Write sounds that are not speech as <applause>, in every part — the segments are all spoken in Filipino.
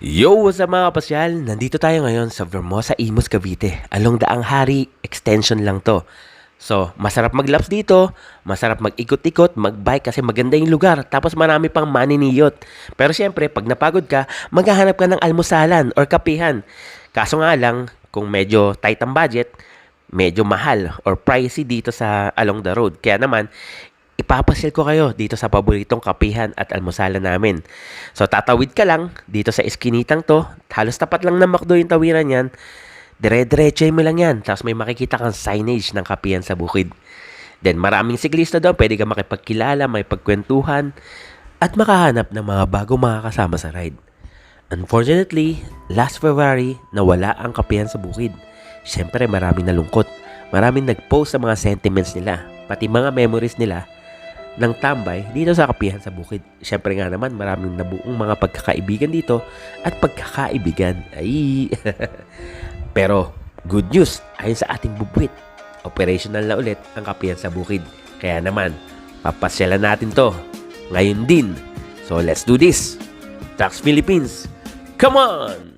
Yo, what's up mga kapasyal? Nandito tayo ngayon sa Vermosa Imus, Cavite. Along Daang Hari, extension lang to. So, masarap maglaps dito, masarap mag-ikot-ikot, mag-bike kasi maganda yung lugar, tapos marami pang maniniyot. Pero syempre, pag napagod ka, maghahanap ka ng almusalan or kapihan. Kaso nga lang, kung medyo tight ang budget, medyo mahal or pricey dito sa along the road. Kaya naman, ipapasil ko kayo dito sa paboritong kapihan at almusalan namin. So tatawid ka lang dito sa eskinitang to, halos tapat lang ng McDo yung tawiran yan, dire-diretso mo lang yan, tapos may makikita kang signage ng kapihan sa bukid. Then maraming siklista doon, pwede ka makipagkilala, may pagkwentuhan, at makahanap ng mga bagong makakasama sa ride. Unfortunately, last February, nawala ang kapihan sa bukid. Siyempre, maraming nalungkot. Maraming nag-post sa mga sentiments nila, pati mga memories nila ng tambay dito sa kapihan sa bukid. Siyempre nga naman, maraming nabuong mga pagkakaibigan dito at pagkakaibigan. Ay! <laughs> Pero, good news, ayon sa ating bubwit, operational na ulit ang kapihan sa bukid. Kaya naman, papasyalan natin to ngayon din. So, let's do this! Tax Philippines, come on!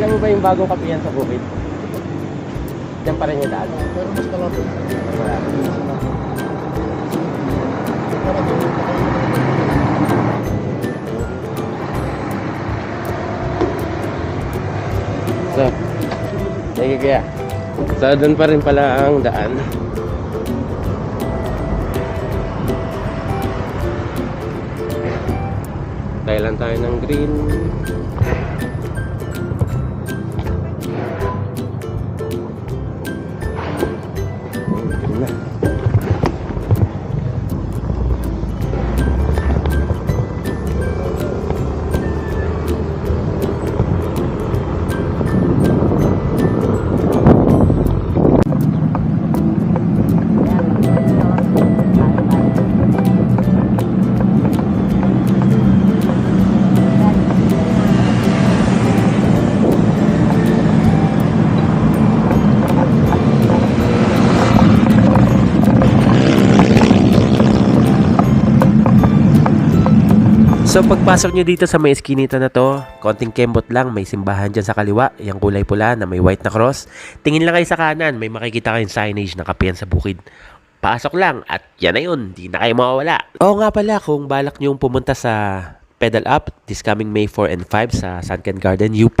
Alam mo ba yung bagong kapihan sa bukid? Diyan pa rin yung daan. Pero mas malapit. Wala. So, sige kaya. So, doon pa rin pala ang daan. Tayo lang tayo ng green. So pagpasok nyo dito sa may eskinita na to, konting kembot lang, may simbahan dyan sa kaliwa, yung kulay pula na may white na cross. Tingin lang kayo sa kanan, may makikita kayong signage na kapihan sa bukid. Pasok lang at yan na yun, di na kayo mawawala. Oo nga pala, kung balak nyo pumunta sa Pedal Up this coming May 4 and 5 sa Sunken Garden, UP,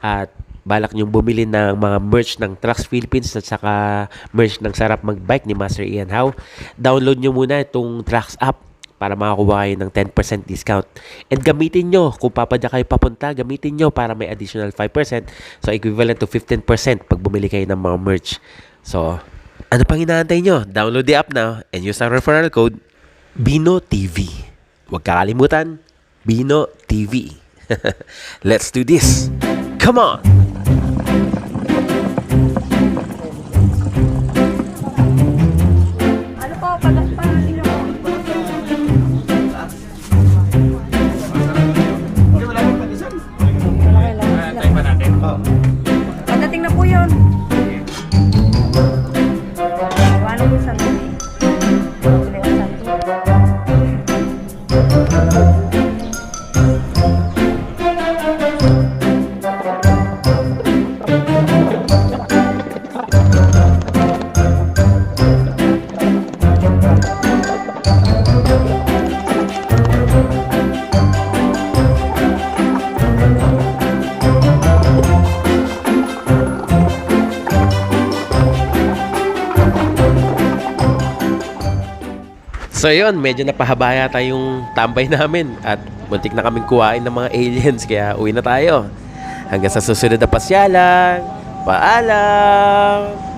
at balak nyo bumili ng mga merch ng Trucks Philippines at saka merch ng Sarap Magbike ni Master Ian Howe, download nyo muna itong Trucks app para makakuha kayo ng 10% discount. And gamitin nyo, kung papadya kayo papunta, gamitin nyo para may additional 5%. So, equivalent to 15% pag bumili kayo ng mga merch. So, ano pang inaantay nyo? Download the app now and use our referral code Bino TV. Huwag kakalimutan, Bino TV. <laughs> Let's do this. Come on! So yun, medyo napahaba yata yung tambay <laughs> namin at muntik na kaming kuhain ng mga aliens kaya uwi na tayo. Hanggang sa susunod na pasyalan. Paalam!